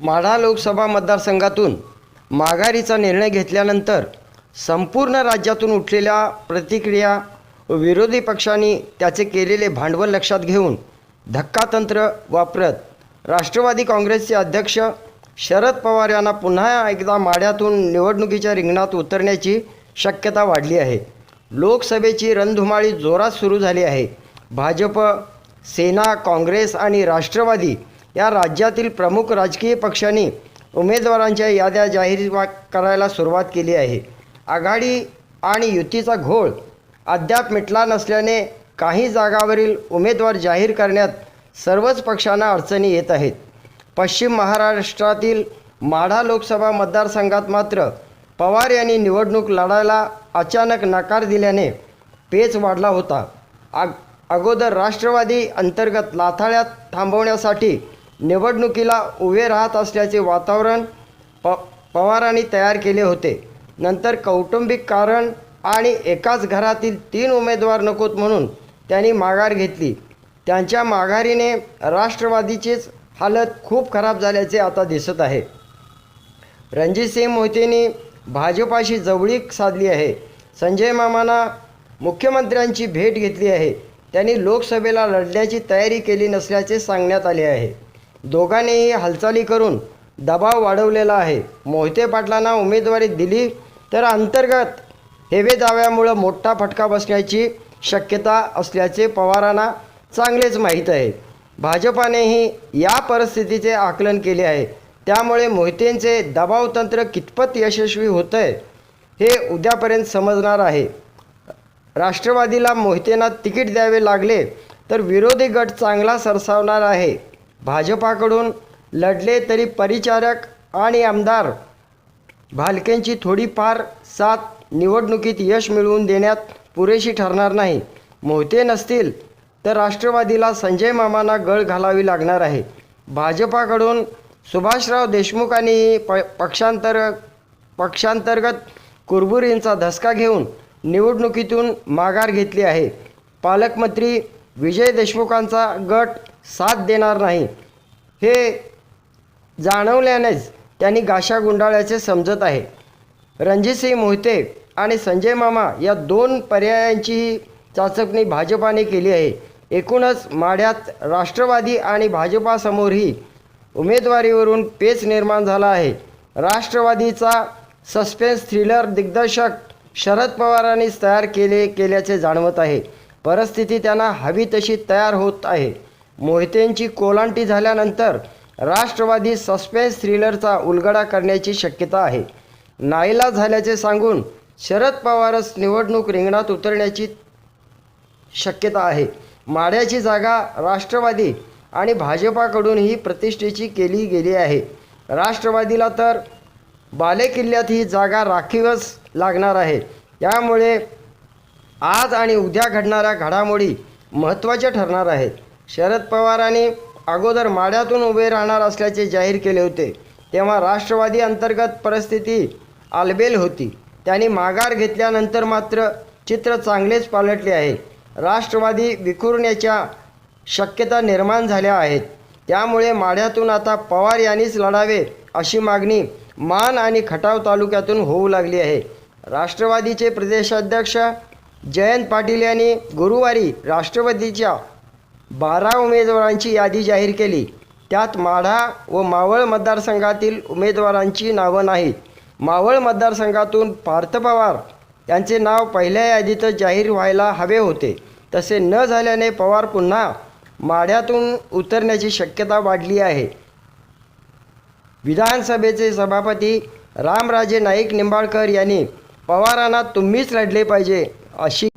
माढा लोकसभा मतदारसंघातून माघारीचा निर्णय घेतल्यानंतर संपूर्ण राज्यातून उठलेल्या प्रतिक्रिया विरोधी पक्षांनी त्याचे केलेले भांडवल लक्षात घेऊन धक्कातंत्र वापरत राष्ट्रवादी काँग्रेसचे अध्यक्ष शरद पवार यांना पुन्हा एकदा माढ्यातून निवडणुकीच्या रिंगणात उतरण्याची शक्यता वाढली आहे. लोकसभेची रणधुमाळी जोरात सुरू झाली आहे. भाजप सेना काँग्रेस आणि राष्ट्रवादी या राज्यातील प्रमुख राजकीय पक्षांनी उमेदवारांच्या याद्या जाहीर वा- करायला सुरुवात केली आहे. आघाडी आणि युतीचा घोळ अद्याप मिटला नसल्याने काही जागावरील उमेदवार जाहीर करण्यात सर्वच पक्षांना अडचणी येत आहेत. पश्चिम महाराष्ट्रातील माढा लोकसभा मतदारसंघात मात्र पवार यांनी निवडणूक लढायला अचानक नकार दिल्याने पेच वाढला होता. आग अगोदर राष्ट्रवादी अंतर्गत लाथाळ्यात थांबवण्यासाठी निवडणुकीला उभे राहत असल्याचे वातावरण प पवारांनी तयार केले होते. नंतर कौटुंबिक कारण आणि एकाच घरातील तीन उमेदवार नकोत म्हणून त्यांनी माघार घेतली. त्यांच्या माघारीने राष्ट्रवादीचीच हालत खूप खराब झाल्याचे आता दिसत आहे. रणजितसिंह मोहितेंनी भाजपाशी जवळीक साधली आहे. संजय मामांना मुख्यमंत्र्यांची भेट घेतली आहे. त्यांनी लोकसभेला लढण्याची तयारी केली नसल्याचे सांगण्यात आले आहे. दोघांनीही हालचाली करून दबाव वाढवलेला आहे. मोहिते पाटलांना उमेदवारी दिली तर अंतर्गत हेवे दाव्यामुळं मोठा फटका बसण्याची शक्यता असल्याचे पवारांना चांगलेच माहीत आहे. भाजपानेही या परिस्थितीचे आकलन केले आहे. त्यामुळे मोहितेंचे दबावतंत्र कितपत यशस्वी होतं आहे हे उद्यापर्यंत समजणार आहे. राष्ट्रवादीला मोहितेंना तिकीट द्यावे लागले तर विरोधी गट चांगला सरसावणार आहे. भाजपाकडून लढले तरी परिचारक आणि आमदार भालकेंची थोडीफार साथ निवडणुकीत यश मिळवून देण्यात पुरेशी ठरणार नाही. मोहते नसतील तर राष्ट्रवादीला संजय मामांना गळ घालावी लागणार आहे. भाजपाकडून सुभाषराव देशमुखांनी प पक्षांतर पक्षांतर्गत कुरबुरींचा धसका घेऊन निवडणुकीतून माघार घेतली आहे. पालकमंत्री विजय देशमुखांचा गट साथ देणार नाही. हे जाणवल्यानेच त्यांनी गाशा गुंडाळ्याचे समजत आहे. रणजितसिंह मोहिते आणि संजय मामा या दोन पर्यायांचीही चाचपणी भाजपाने केली आहे. एकूणच माढ्यात राष्ट्रवादी आणि भाजपासमोरही उमेदवारीवरून पेच निर्माण झाला आहे. राष्ट्रवादीचा सस्पेन्स थ्रिलर दिग्दर्शक शरद पवारांनीच तयार केले केल्याचे जाणवत आहे. परिस्थिती त्यांना हवी तशी तयार होत आहे. मोहितेंची कोलांटी झाल्यानंतर राष्ट्रवादी सस्पेन्स थ्रिलरचा उलगडा करण्याची शक्यता आहे. नाईला झाल्याचे सांगून शरद पवारच निवडणूक रिंगणात उतरण्याची शक्यता आहे. माढ्याची जागा राष्ट्रवादी आणि भाजपाकडून ही प्रतिष्ठेची केली गेली आहे. राष्ट्रवादीला तर बालेकिल्ल्यात ही जागा राखीवच लागणार आहे. त्यामुळे आज आणि उद्या घडणाऱ्या घडामोडी महत्त्वाच्या ठरणार आहेत. शरद पवारांनी अगोदर माढ्यातून उभे राहणार असल्याचे जाहीर केले होते. तेव्हा राष्ट्रवादी अंतर्गत परिस्थिती आलबेल होती. त्यांनी माघार घेतल्यानंतर मात्र चित्र चांगलेच पालटले आहे. राष्ट्रवादी विखुरण्याच्या शक्यता निर्माण झाल्या आहेत. त्यामुळे माढ्यातून आता पवार यांनीच लढावे अशी मागणी मान आणि खटाव तालुक्यातून होऊ लागली आहे. राष्ट्रवादीचे प्रदेशाध्यक्ष जयंत पाटील यांनी गुरुवारी राष्ट्रवादीच्या बारा उमेदवारांची यादी जाहीर केली. त्यात माढा व मावळ मतदारसंघातील उमेदवारांची नावं नाहीत. मावळ मतदारसंघातून पार्थ पवार यांचे नाव पहिल्या यादीतच जाहीर व्हायला हवे होते. तसे न झाल्याने पवार पुन्हा माढ्यातून उतरण्याची शक्यता वाढली आहे. विधानसभेचे सभापती रामराजे नाईक निंबाळकर यांनी पवारांना तुम्हीच लढले पाहिजे अशी